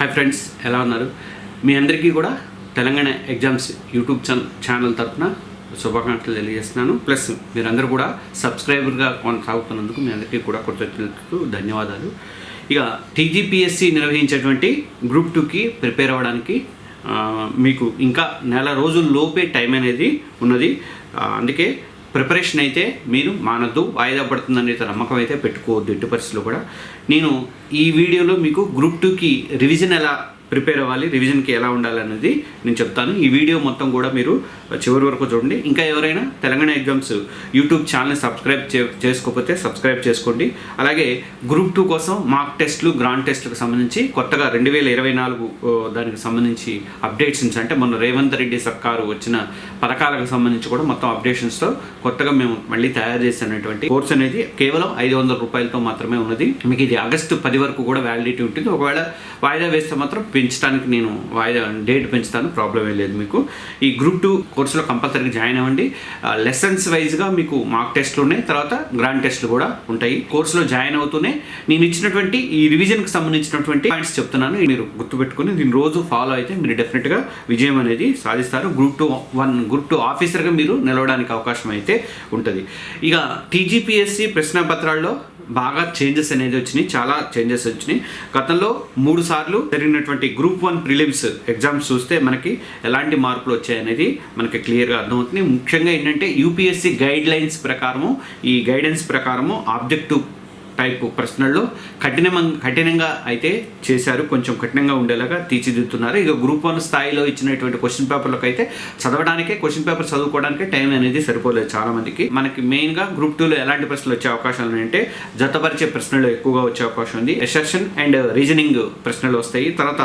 Hi friends ఎలా ఉన్నారు? మీ అందరికీ కూడా Telangana exams YouTube channel channel తరఫున శుభాకాంక్షలు తెలియజేస్తున్నాను. ప్లస్ మీరందరూ కూడా సబ్స్క్రైబర్గా కొనసాగుతున్నందుకు మీ అందరికీ కూడా కృతజ్ఞతలు ధన్యవాదాలు. ఇక టీజీపీఎస్సి నిర్వహించేటువంటి గ్రూప్ టూకి ప్రిపేర్ అవ్వడానికి మీకు ఇంకా నెల రోజుల లోపే టైం అనేది ఉన్నది. అందుకే ప్రిపరేషన్ అయితే మీరు మానద్దు వాయిదా పడుతుందనే నమ్మకం అయితే పెట్టుకోవద్దు ఎట్టి పరిస్థితుల్లో కూడా. నేను ఈ వీడియోలో మీకు గ్రూప్ టూకి రివిజన్ ఎలా ప్రిపేర్ అవ్వాలి రివిజన్కి ఎలా ఉండాలనేది నేను చెప్తాను. ఈ వీడియో మొత్తం కూడా మీరు చివరి వరకు చూడండి. ఇంకా ఎవరైనా తెలంగాణ ఎగ్జామ్స్ యూట్యూబ్ ఛానల్ని సబ్స్క్రైబ్ చేసుకోకపోతే సబ్స్క్రైబ్ చేసుకోండి. అలాగే గ్రూప్ టూ కోసం మార్క్ టెస్ట్లు గ్రాండ్ టెస్ట్లకు సంబంధించి కొత్తగా రెండు వేల ఇరవై నాలుగు దానికి సంబంధించి అప్డేట్స్ అంటే మొన్న రేవంత్ రెడ్డి సర్కారు వచ్చిన పథకాలకు సంబంధించి కూడా మొత్తం అప్డేషన్స్తో కొత్తగా మేము మళ్ళీ తయారు చేసినటువంటి కోర్స్ అనేది కేవలం ఐదు వందల రూపాయలతో మాత్రమే ఉన్నది. మీకు ఇది ఆగస్టు పది వరకు కూడా వ్యాలిడిటీ ఉంటుంది. ఒకవేళ వాయిదా వేస్తే మాత్రం పెంచడానికి నేను వాయిదా డేట్ పెంచుతాను ప్రాబ్లం ఏం లేదు మీకు. ఈ గ్రూప్ టూ కోర్సులో కంపల్సరీగా జాయిన్ అవ్వండి. లెసన్స్ వైజ్గా మీకు మార్క్ టెస్ట్లు ఉన్నాయి తర్వాత గ్రాండ్ టెస్ట్లు కూడా ఉంటాయి. కోర్సులో జాయిన్ అవుతూనే నేను ఇచ్చినటువంటి ఈ రివిజన్కి సంబంధించినటువంటి పాయింట్స్ చెప్తున్నాను. మీరు గుర్తుపెట్టుకుని దీన్ని రోజు ఫాలో అయితే మీరు డెఫినెట్గా విజయం అనేది సాధిస్తారు. Group two one group two ఆఫీసర్గా మీరు నిలవడానికి అవకాశం అయితే ఉంటుంది. ఇక టీజీపీఎస్సి ప్రశ్నపత్రాల్లో బాగా చేంజెస్ అనేది వచ్చినాయి చాలా చేంజెస్ వచ్చినాయి. గతంలో మూడు సార్లు జరిగినటువంటి గ్రూప్ వన్ ప్రిలిమ్స్ ఎగ్జామ్స్ చూస్తే మనకి ఎలాంటి మార్పులు వచ్చాయనేది మనకి క్లియర్గా అర్థమవుతుంది. ముఖ్యంగా ఏంటంటే యూపీఎస్సీ గైడ్ లైన్స్ ప్రకారము ఈ గైడెన్స్ ప్రకారము ఆబ్జెక్టివ్ టైప్ ప్రశ్నల్లో కఠినం కఠినంగా అయితే చేశారు. కొంచెం కఠినంగా ఉండేలాగా తీర్చిదిద్దుతున్నారు. ఇక గ్రూప్ వన్ స్థాయిలో ఇచ్చినటువంటి క్వశ్చన్ పేపర్లకు అయితే చదవడానికే క్వశ్చన్ పేపర్ చదువుకోవడానికే టైం అనేది సరిపోలేదు చాలామందికి. మనకి మెయిన్గా గ్రూప్ టూలో ఎలాంటి ప్రశ్నలు వచ్చే అవకాశాలు ఉన్నాయంటే జతపరిచే ప్రశ్నలు ఎక్కువగా వచ్చే అవకాశం ఉంది. ఎసెషన్ అండ్ రీజనింగ్ ప్రశ్నలు వస్తాయి. తర్వాత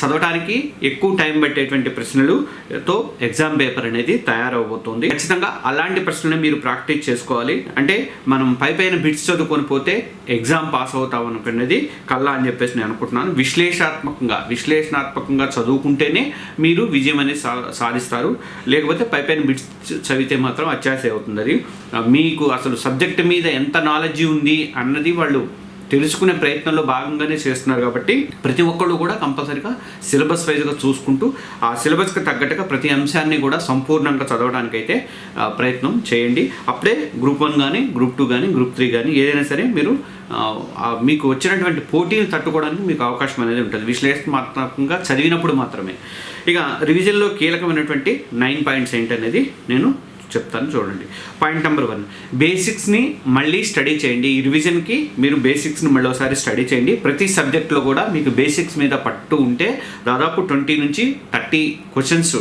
చదవడానికి ఎక్కువ టైం పట్టేటువంటి ప్రశ్నలుతో ఎగ్జామ్ పేపర్ అనేది తయారవబోతుంది. ఖచ్చితంగా అలాంటి ప్రశ్నలు మీరు ప్రాక్టీస్ చేసుకోవాలి. అంటే మనం పై పైన బిట్స్ చదువుకొని పోతే ఎగ్జామ్ పాస్ అవుతావు అనుకున్నది కల్లా అని చెప్పేసి నేను అనుకుంటున్నాను. విశ్లేషణాత్మకంగా విశ్లేషణాత్మకంగా చదువుకుంటేనే మీరు విజయం అనేది సా సాధిస్తారు. లేకపోతే పై పైన బిట్స్ చదివితే మాత్రం అత్యాశ అవుతుంది. అది మీకు అసలు సబ్జెక్ట్ మీద ఎంత నాలెడ్జ్ ఉంది అన్నది వాళ్ళు తెలుసుకునే ప్రయత్నంలో భాగంగానే చేస్తున్నారు కాబట్టి ప్రతి ఒక్కళ్ళు కూడా కంపల్సరీగా సిలబస్ వైజ్గా చూసుకుంటూ ఆ సిలబస్కి తగ్గట్టుగా ప్రతి అంశాన్ని కూడా సంపూర్ణంగా చదవడానికైతే ప్రయత్నం చేయండి. అప్పుడే గ్రూప్ వన్ కానీ గ్రూప్ టూ కానీ గ్రూప్ త్రీ కానీ ఏదైనా సరే మీరు మీకు వచ్చినటువంటి పోటీని తట్టుకోవడానికి మీకు అవకాశం అనేది ఉంటుంది. విశ్లేషణాత్మకంగా చదివినప్పుడు మాత్రమే. ఇక రివిజన్లో కీలకమైనటువంటి నైన్ పాయింట్స్ ఏంటనేది నేను చెప్తాను చూడండి. పాయింట్ నెంబర్ వన్ బేసిక్స్ని మళ్ళీ స్టడీ చేయండి. ఈ రివిజన్కి మీరు బేసిక్స్ని మళ్ళీ ఒకసారి స్టడీ చేయండి. ప్రతి సబ్జెక్ట్లో కూడా మీకు బేసిక్స్ మీద పట్టు ఉంటే దాదాపు ట్వంటీ నుంచి థర్టీ క్వశ్చన్స్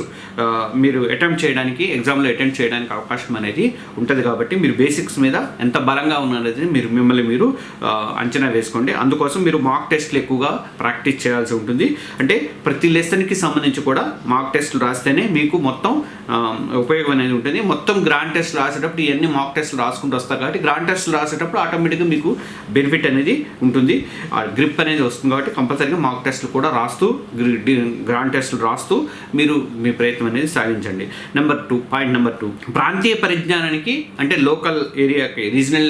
మీరు అటెంప్ట్ చేయడానికి ఎగ్జామ్లో అటెంప్ట్ చేయడానికి అవకాశం అనేది ఉంటుంది కాబట్టి మీరు బేసిక్స్ మీద ఎంత బలంగా ఉన్నది మీరు మిమ్మల్ని మీరు అంచనా వేసుకోండి. అందుకోసం మీరు మాక్ టెస్ట్లు ఎక్కువగా ప్రాక్టీస్ చేయాల్సి ఉంటుంది. అంటే ప్రతి లెసన్కి సంబంధించి కూడా మాక్ టెస్ట్లు రాస్తేనే మీకు మొత్తం ఉపయోగం అనేది ఉంటుంది. మొత్తం గ్రాండ్ టెస్ట్లు రాసేటప్పుడు ఇవన్నీ మాక్ టెస్ట్లు రాసుకుంటూ వస్తారు కాబట్టి గ్రాండ్ టెస్ట్లు రాసేటప్పుడు ఆటోమేటిక్గా మీకు బెనిఫిట్ అనేది ఉంటుంది. ఆ గ్రిప్ అనేది వస్తుంది కాబట్టి కంపల్సరీగా మాక్ టెస్ట్లు కూడా రాస్తూ గ్రాండ్ టెస్ట్లు రాస్తూ మీరు మీ ప్రయత్నం అనేది సాగించండి number two point number two ప్రాంతీయ పరిజ్ఞానానికి అంటే లోకల్ ఏరియాకి రీజనల్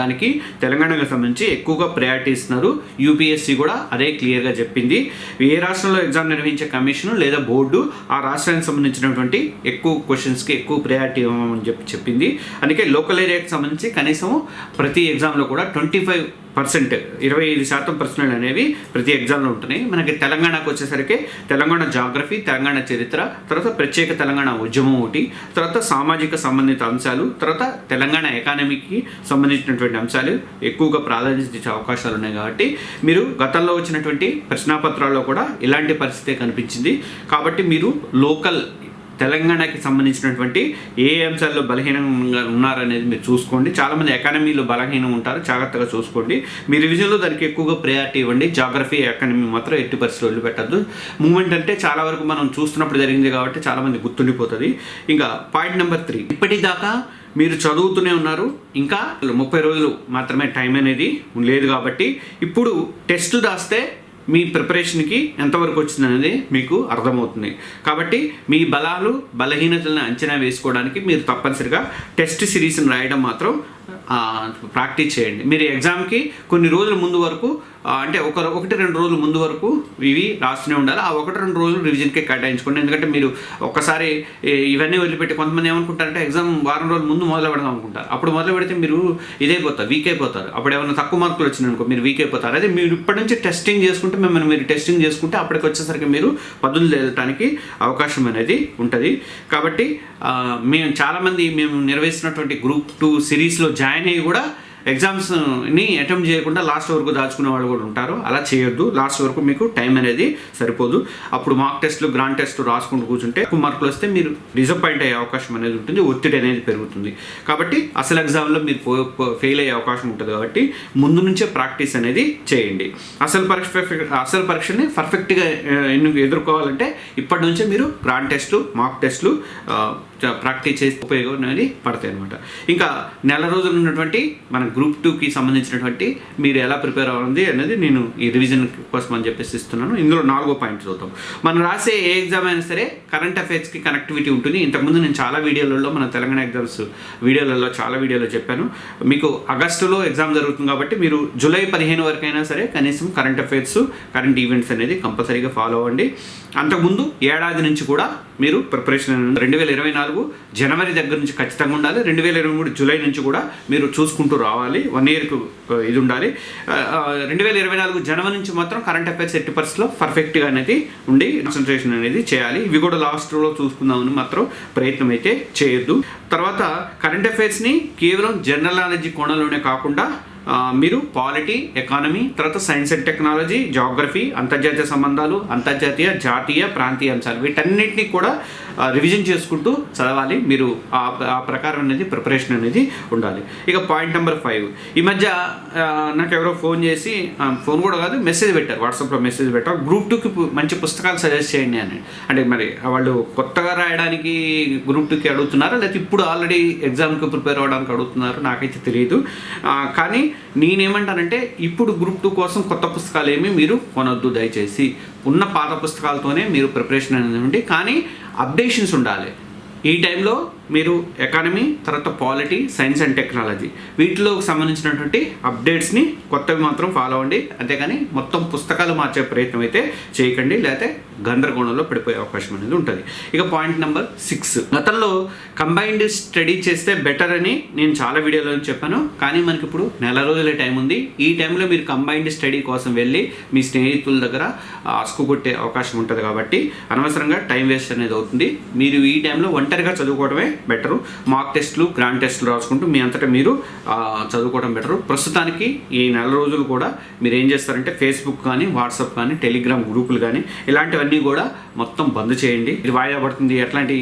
దానికి తెలంగాణకు సంబంధించి ఎక్కువగా ప్రయారిటీ ఇస్తున్నారు. యూపీఎస్సీ కూడా అదే క్లియర్గా చెప్పింది. ఏ రాష్ట్రంలో ఎగ్జామ్ నిర్వహించే కమిషన్ లేదా బోర్డు ఆ రాష్ట్రానికి సంబంధించినటువంటి ఎక్కువ క్వశ్చన్స్కి ఎక్కువ ప్రయారిటీ ఇవ్వమని చెప్పి చెప్పింది. అందుకే లోకల్ ఏరియాకి సంబంధించి కనీసం ప్రతి ఎగ్జామ్లో కూడా ట్వంటీ ఫైవ్ పర్సెంట్ ఇరవై ఐదు శాతం ప్రశ్నలు అనేవి ప్రతి ఎగ్జామ్లో ఉంటున్నాయి. మనకి తెలంగాణకు వచ్చేసరికి తెలంగాణ జాగ్రఫీ తెలంగాణ చరిత్ర తర్వాత ప్రత్యేక తెలంగాణ ఉద్యమం ఒకటి తర్వాత సామాజిక సంబంధిత అంశాలు తర్వాత తెలంగాణ ఎకానమీకి సంబంధించినటువంటి అంశాలు ఎక్కువగా ప్రాధాన్యత ఇచ్చే అవకాశాలు ఉన్నాయి కాబట్టి మీరు గతంలో వచ్చినటువంటి ప్రశ్నాపత్రాల్లో కూడా ఇలాంటి పరిస్థితే కనిపించింది. కాబట్టి మీరు లోకల్ తెలంగాణకి సంబంధించినటువంటి ఏ అంశాల్లో బలహీనంగా ఉన్నారనేది మీరు చూసుకోండి. చాలామంది ఎకానమీలో బలహీనం ఉంటారు జాగ్రత్తగా చూసుకోండి. మీ రివిజన్లో దానికి ఎక్కువగా ప్రయారిటీ ఇవ్వండి. జాగ్రఫీ ఎకానమీ మాత్రం ఎట్టి పరిస్థితులు వదిలిపెట్టద్దు. మూమెంట్ అంటే చాలా వరకు మనం చూస్తున్నప్పుడు జరిగింది కాబట్టి చాలామంది గుర్తుండిపోతుంది. ఇంకా పాయింట్ నెంబర్ త్రీ ఇప్పటిదాకా మీరు చదువుతూనే ఉన్నారు. ఇంకా ముప్పై రోజులు మాత్రమే టైం అనేది లేదు కాబట్టి ఇప్పుడు టెస్ట్ రాస్తే మీ ప్రిపరేషన్కి ఎంతవరకు వచ్చిందనేది మీకు అర్థమవుతుంది. కాబట్టి మీ బలాలు బలహీనతలను అంచనా వేసుకోవడానికి మీరు తప్పనిసరిగా టెస్ట్ సిరీస్ని రాయడం మాత్రం ప్రాక్టీస్ చేయండి. మీరు ఎగ్జామ్కి కొన్ని రోజుల ముందు వరకు అంటే ఒక ఒకటి రెండు రోజులు ముందు వరకు ఇవి రాస్తూనే ఉండాలి. ఆ ఒకటి రెండు రోజులు రివిజన్కే కేటాయించుకోండి. ఎందుకంటే మీరు ఒక్కసారి ఇవన్నీ వదిలిపెట్టి కొంతమంది ఏమనుకుంటారంటే ఎగ్జామ్ వారం రోజుల ముందు మొదలు పెడదాం అనుకుంటారు. అప్పుడు మొదలు పెడితే మీరు ఇదైపోతారు వీక్ అయిపోతారు అప్పుడు ఏమైనా తక్కువ మార్కులు వచ్చినాయి అనుకో మీరు వీక్ అయిపోతారు అదే మీరు ఇప్పటి నుంచి టెస్టింగ్ చేసుకుంటే మిమ్మల్ని మీరు టెస్టింగ్ చేసుకుంటే అప్పటికి వచ్చేసరికి మీరు పదులు వెళ్ళటానికి అవకాశం అనేది ఉంటుంది. కాబట్టి మేము చాలామంది మేము నిర్వహిస్తున్నటువంటి గ్రూప్ టూ సిరీస్లో జాయిన్ అయ్యి కూడా ఎగ్జామ్స్ని అటెంప్ట్ చేయకుండా లాస్ట్ వరకు దాచుకునే వాళ్ళు కూడా ఉంటారు. అలా చేయొద్దు. లాస్ట్ వరకు మీకు టైం అనేది సరిపోదు. అప్పుడు మార్క్ టెస్ట్లు గ్రాండ్ టెస్ట్ రాసుకుంటూ కూర్చుంటే ఎక్కువ మార్కులు వస్తే మీరు డిసప్పాయింట్ అయ్యే అవకాశం అనేది ఉంటుంది. ఒత్తిడి అనేది పెరుగుతుంది. కాబట్టి అసలు ఎగ్జామ్లో మీరు ఫెయిల్ అయ్యే అవకాశం ఉంటుంది కాబట్టి ముందు నుంచే ప్రాక్టీస్ అనేది చేయండి. అసలు పరీక్ష అసలు పరీక్షని పర్ఫెక్ట్గా ఎదుర్కోవాలంటే ఇప్పటి నుంచే మీరు గ్రాండ్ టెస్ట్లు మార్క్ టెస్ట్లు ప్రాక్టీస్ చేసి ఉపయోగం అనేది పడతాయి అనమాట ఇంకా నెల రోజులు ఉన్నటువంటి మన గ్రూప్ టూకి సంబంధించినటువంటి మీరు ఎలా ప్రిపేర్ అవ్వాలి అనేది నేను ఈ రివిజన్ కోసం అని చెప్పేసి ఇస్తున్నాను. ఇందులో నాలుగో పాయింట్ చూద్దాం. మనం రాసే ఏ ఎగ్జామ్ అయినా సరే కరెంట్ అఫైర్స్కి కనెక్టివిటీ ఉంటుంది. ఇంతకుముందు నేను చాలా వీడియోలలో మన తెలంగాణ ఎగ్జామ్స్ వీడియోలలో చాలా వీడియోలో చెప్పాను. మీకు ఆగస్టులో ఎగ్జామ్ జరుగుతుంది కాబట్టి మీరు జూలై పదిహేను వరకు అయినా సరే కనీసం కరెంట్ అఫైర్స్ కరెంట్ ఈవెంట్స్ అనేది కంపల్సరీగా ఫాలో అవ్వండి. అంతకుముందు ఏడాది నుంచి కూడా మీరు ప్రిపరేషన్ రెండు వేల ఇరవై నాలుగు జనవరి దగ్గర నుంచి ఖచ్చితంగా ఉండాలి. రెండు వేల ఇరవై మూడు జూలై నుంచి కూడా మీరు చూసుకుంటూ రావాలి. వన్ ఇయర్కు ఇది ఉండాలి. రెండు వేల ఇరవై నాలుగు జనవరి నుంచి మాత్రం కరెంట్ అఫైర్స్ ఎట్టి పరిస్థితిలో పర్ఫెక్ట్గా అనేది ఉండి కాన్సన్ట్రేషన్ అనేది చేయాలి. ఇవి కూడా లాస్ట్లో చూసుకుందామని మాత్రం ప్రయత్నం అయితే చేయొద్దు. తర్వాత కరెంట్ అఫైర్స్ని కేవలం జనరల్ నాలెడ్జ్ కోణంలోనే కాకుండా మీరు పాలిటీ ఎకానమీ తర్వాత సైన్స్ అండ్ టెక్నాలజీ జాగ్రఫీ అంతర్జాతీయ సంబంధాలు అంతర్జాతీయ జాతీయ ప్రాంతీయ అంశాలు వీటన్నిటిని కూడా రివిజన్ చేసుకుంటూ చదవాలి. మీరు ఆ ఆ ప్రకారం అనేది ప్రిపరేషన్ అనేది ఉండాలి. ఇక పాయింట్ నెంబర్ ఫైవ్ ఈ మధ్య నాకు ఎవరో ఫోన్ చేసి ఫోన్ కూడా కాదు మెసేజ్ పెట్టారు. వాట్సాప్లో మెసేజ్ పెట్టారు. గ్రూప్ టూకి మంచి పుస్తకాలు సజెస్ట్ చేయండి అని. అంటే మరి వాళ్ళు కొత్తగా రాయడానికి గ్రూప్ టూకి అడుగుతున్నారా? లేకపోతే ఇప్పుడు ఆల్రెడీ ఎగ్జామ్కి ప్రిపేర్ అవ్వడానికి అడుగుతున్నారు? నాకైతే తెలియదు కానీ నేనేమంటానంటే ఇప్పుడు గ్రూప్ టూ కోసం కొత్త పుస్తకాలు ఏమి మీరు కొనొద్దు దయచేసి. ఉన్న పాత పుస్తకాలతోనే మీరు ప్రిపరేషన్ అనేది ఉండి కానీ అప్డేషన్స్ ఉండాలి. ఈ టైంలో మీరు ఎకానమీ తర్వాత పాలిటీ సైన్స్ అండ్ టెక్నాలజీ వీటిలో సంబంధించినటువంటి అప్డేట్స్ని కొత్తవి మాత్రం ఫాలో అవ్వండి. అంతేగాని మొత్తం పుస్తకాలు మార్చే ప్రయత్నం అయితే చేయకండి. లేకపోతే గందరగోళంలో పడిపోయే అవకాశం అనేది ఉంటుంది. ఇక పాయింట్ నెంబర్ సిక్స్ గతంలో కంబైన్డ్ స్టడీ చేస్తే బెటర్ అని నేను చాలా వీడియోలో చెప్పాను. కానీ మనకి ఇప్పుడు నెల రోజుల టైం ఉంది. ఈ టైంలో మీరు కంబైన్డ్ స్టడీ కోసం వెళ్ళి మీ స్నేహితుల దగ్గర అసుకు కొట్టే అవకాశం ఉంటుంది కాబట్టి అనవసరంగా టైం వేస్ట్ అనేది అవుతుంది. మీరు ఈ టైంలో ఒంటరిగా చదువుకోవడమే బెటరు మాక్ టెస్ట్లు గ్రాండ్ టెస్ట్లు రాసుకుంటూ మీ అంతటా మీరు చదువుకోవడం బెటరు ప్రస్తుతానికి ఈ నెల రోజులు కూడా మీరు ఏం చేస్తారంటే ఫేస్బుక్ కానీ వాట్సాప్ కానీ టెలిగ్రామ్ గ్రూపులు కానీ ఇలాంటివన్నీ కూడా మొత్తం బంద్ చేయండి. ఇది వాయిదా పడుతుంది. ఎట్లాంటి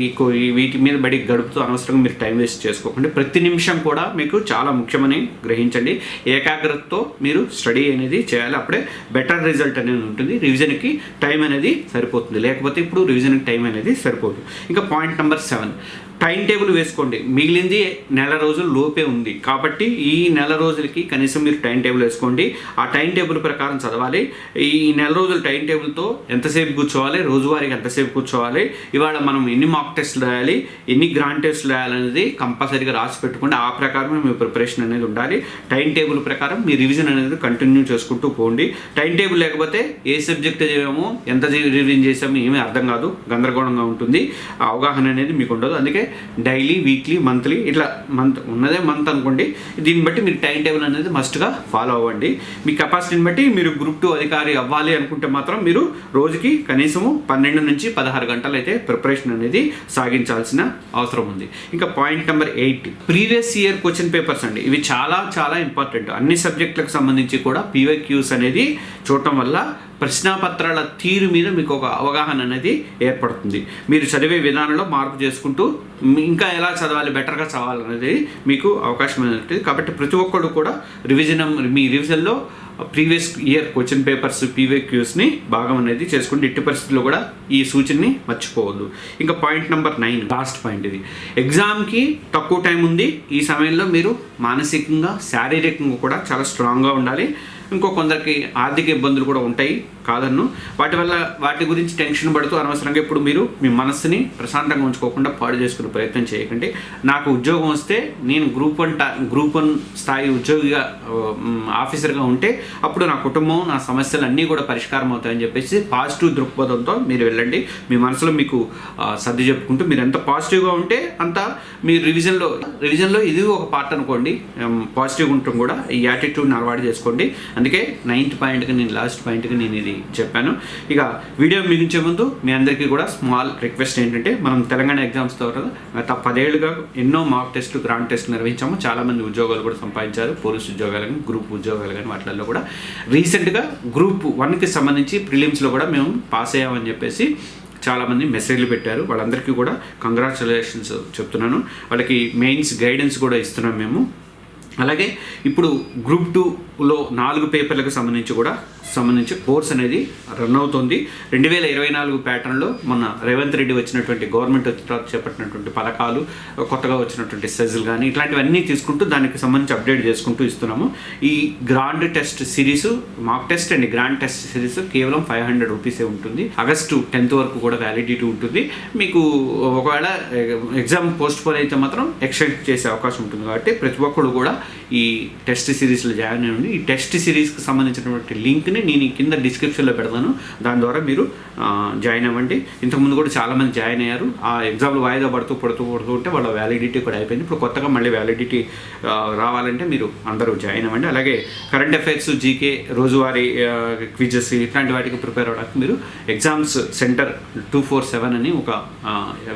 వీటి మీద బడి గడుపుతూ అనవసరంగా మీరు టైం వేస్ట్ చేసుకోకండి. ప్రతి నిమిషం కూడా మీకు చాలా ముఖ్యమని గ్రహించండి. ఏకాగ్రతతో మీరు స్టడీ అనేది చేయాలి. అప్పుడే బెటర్ రిజల్ట్ అనేది ఉంటుంది. రివిజన్కి టైం అనేది సరిపోతుంది. లేకపోతే ఇప్పుడు రివిజన్కి టైం అనేది సరిపోదు. ఇంకా point number seven. Time table వేసుకోండి. మిగిలింది నెల రోజులు లోపే ఉంది. కాబట్టి ఈ నెల రోజులకి కనీసం మీరు టైం టేబుల్ వేసుకోండి. ఆ టైం టేబుల్ ప్రకారం చదవాలి. ఈ నెల రోజుల టైం టేబుల్తో ఎంతసేపు కూర్చోవాలి? రోజువారీకి ఎంతసేపు కూర్చోవాలి? ఇవాళ మనం ఎన్ని మాక్ టెస్ట్లు రాయాలి? ఎన్ని గ్రాండ్ టెస్ట్లు రాయాలనేది కంపల్సరీగా రాసి పెట్టుకోండి. ఆ ప్రకారమే మీ ప్రిపరేషన్ అనేది ఉండాలి. టైం టేబుల్ ప్రకారం మీ రివిజన్ అనేది కంటిన్యూ చేసుకుంటూ పోండి. టైం టేబుల్ లేకపోతే ఏ సబ్జెక్ట్ చదివామో ఎంత రివిజన్ చేసాము ఏమీ అర్థం కాదు. గందరగోళంగా ఉంటుంది. ఆ అవగాహన అనేది మీకు ఉండదు. అందుకే డైలీ వీక్లీ మంత్లీ ఇట్లా మంత్ ఉన్నదే మంత్ అనుకోండి. దీన్ని బట్టి మీరు టైం టేబుల్ అనేది మస్ట్గా ఫాలో అవ్వండి. మీ కెపాసిటీని బట్టి మీరు గ్రూప్ టూ అధికారి అవ్వాలి అనుకుంటే మాత్రం మీరు రోజుకి కనీసము పన్నెండు నుంచి పదహారు గంటలు అయితే ప్రిపరేషన్ అనేది సాగించాల్సిన అవసరం ఉంది. ఇంకా point number eight previous year question papers అండి. ఇవి చాలా చాలా ఇంపార్టెంట్. అన్ని సబ్జెక్టులకు సంబంధించి కూడా పీవైక్యూస్ అనేది చూడటం వల్ల ప్రశ్నాపత్రాల తీరు మీద మీకు ఒక అవగాహన అనేది ఏర్పడుతుంది. మీరు చదివే విధానంలో మార్పు చేసుకుంటూ ఇంకా ఎలా చదవాలి బెటర్గా చదవాలనేది మీకు అవకాశం అనేది ఉంటుంది. కాబట్టి ప్రతి ఒక్కరు కూడా రివిజన్ మీ రివిజన్లో ప్రీవియస్ ఇయర్ క్వశ్చన్ పేపర్స్ పీవైక్యూస్ని భాగం అనేది చేసుకుంటే ఇట్టి పరిస్థితుల్లో కూడా ఈ సూచనని మర్చిపోవద్దు. ఇంకా point number nine last point ఇది. ఎగ్జామ్కి తక్కువ టైం ఉంది. ఈ సమయంలో మీరు మానసికంగా శారీరకంగా కూడా చాలా స్ట్రాంగ్గా ఉండాలి. ఇంకో కొందరికి ఆర్థిక ఇబ్బందులు కూడా ఉంటాయి కాదన్ను. వాటి వల్ల వాటి గురించి టెన్షన్ పడుతూ అనవసరంగా ఇప్పుడు మీరు మీ మనస్సుని ప్రశాంతంగా ఉంచుకోకుండా పాడు చేసుకునే ప్రయత్నం చేయకండి. నాకు ఉద్యోగం వస్తే నేను గ్రూప్ వన్ టా గ్రూప్ వన్ స్థాయి ఉద్యోగిగా ఆఫీసర్గా ఉంటే అప్పుడు నా కుటుంబం నా సమస్యలు అన్నీ కూడా పరిష్కారం అవుతాయని చెప్పేసి పాజిటివ్ దృక్పథంతో మీరు వెళ్ళండి. మీ మనసులో మీకు సర్ది చెప్పుకుంటూ మీరు ఎంత పాజిటివ్గా ఉంటే అంత మీ రివిజన్లో రివిజన్లో ఇది ఒక పార్ట్ అనుకోండి. పాజిటివ్ ఉండటం కూడా ఈ యాటిట్యూడ్ని అలవాటు చేసుకోండి. అందుకే నైన్త్ పాయింట్కి నేను లాస్ట్ పాయింట్కి నేను ఇది చెప్పాను. ఇక వీడియో మిగించే ముందు మీ అందరికీ కూడా స్మాల్ రిక్వెస్ట్ ఏంటంటే మనం తెలంగాణ ఎగ్జామ్స్ ద్వారా గత పదేళ్ళుగా ఎన్నో మాక్ టెస్ట్లు గ్రాండ్ టెస్ట్ నిర్వహించాము. చాలామంది ఉద్యోగాలు కూడా సంపాదించారు. పోలీస్ ఉద్యోగాలు కానీ గ్రూప్ ఉద్యోగాలు కానీ వాటిల్లో కూడా. రీసెంట్గా గ్రూప్ వన్కి సంబంధించి ప్రిలిమ్స్లో కూడా మేము పాస్ అయ్యామని చెప్పేసి చాలామంది మెసేజ్లు పెట్టారు. వాళ్ళందరికీ కూడా కంగ్రాచులేషన్స్ చెప్తున్నాను. వాళ్ళకి మెయిన్స్ గైడెన్స్ కూడా ఇస్తున్నాం మేము. అలాగే ఇప్పుడు గ్రూప్ టూలో నాలుగు పేపర్లకు సంబంధించి కూడా సంబంధించి కోర్స్ అనేది రన్ అవుతుంది. రెండు వేల ఇరవై నాలుగు ప్యాటర్న్లో మొన్న రేవంత్ రెడ్డి వచ్చినటువంటి గవర్నమెంట్ వచ్చిన తర్వాత చేపట్టినటువంటి పథకాలు కొత్తగా వచ్చినటువంటి సెజ్లు కానీ ఇట్లాంటివన్నీ తీసుకుంటూ దానికి సంబంధించి అప్డేట్ చేసుకుంటూ ఇస్తున్నాము. ఈ grand test series mock test and grand test series కేవలం ఫైవ్ హండ్రెడ్ రూపీసే ఉంటుంది. ఆగస్టు టెన్త్ వరకు కూడా వ్యాలిడిటీ ఉంటుంది. మీకు ఒకవేళ ఎగ్జామ్ పోస్ట్ పోన్ అయితే మాత్రం ఎక్స్టెండ్ చేసే అవకాశం ఉంటుంది కాబట్టి ప్రతి ఒక్కరు కూడా ఈ టెస్ట్ సిరీస్లో జాయిన్ అయ్యండి. ఈ టెస్ట్ సిరీస్కి సంబంధించినటువంటి లింక్ని నేను కింద డిస్క్రిప్షన్లో పెడతాను. దాని ద్వారా మీరు జాయిన్ అవ్వండి. ఇంతకుముందు కూడా చాలామంది జాయిన్ అయ్యారు. ఆ ఎగ్జామ్లు వాయిదా పడుతూ పడుతూ పడుతూ ఉంటే వాళ్ళ వ్యాలిడిటీ కూడా అయిపోయింది. ఇప్పుడు కొత్తగా మళ్ళీ వ్యాలిడిటీ రావాలంటే మీరు అందరూ జాయిన్ అవ్వండి. అలాగే కరెంట్ అఫైర్స్ జీకే రోజువారీ క్విజెస్ ఇట్లాంటి వాటికి ప్రిపేర్ అవ్వడానికి మీరు exams centre two four seven అని ఒక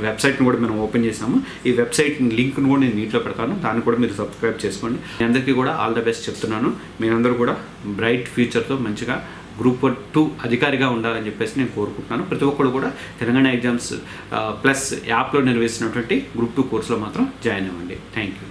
వెబ్సైట్ని కూడా మనం ఓపెన్ చేసాము ఈ వెబ్సైట్ లింక్ను కూడా నేను నీటిలో పెడతాను. దాన్ని కూడా మీరు సబ్స్క్రైబ్ చేసుకోండి. మీ అందరికీ కూడా ఆల్ ద బెస్ట్ చెప్తున్నాను. మీరందరూ కూడా బ్రైట్ ఫ్యూచర్తో మంచిగా గ్రూప్ టూ అధికారిగా ఉండాలని చెప్పేసి నేను కోరుకుంటున్నాను. ప్రతి ఒక్కరు కూడా తెలంగాణ ఎగ్జామ్స్ ప్లస్ యాప్లో నిర్వహిస్తున్నటువంటి గ్రూప్ టూ కోర్సులో మాత్రం జాయిన్ అవ్వండి. Thank you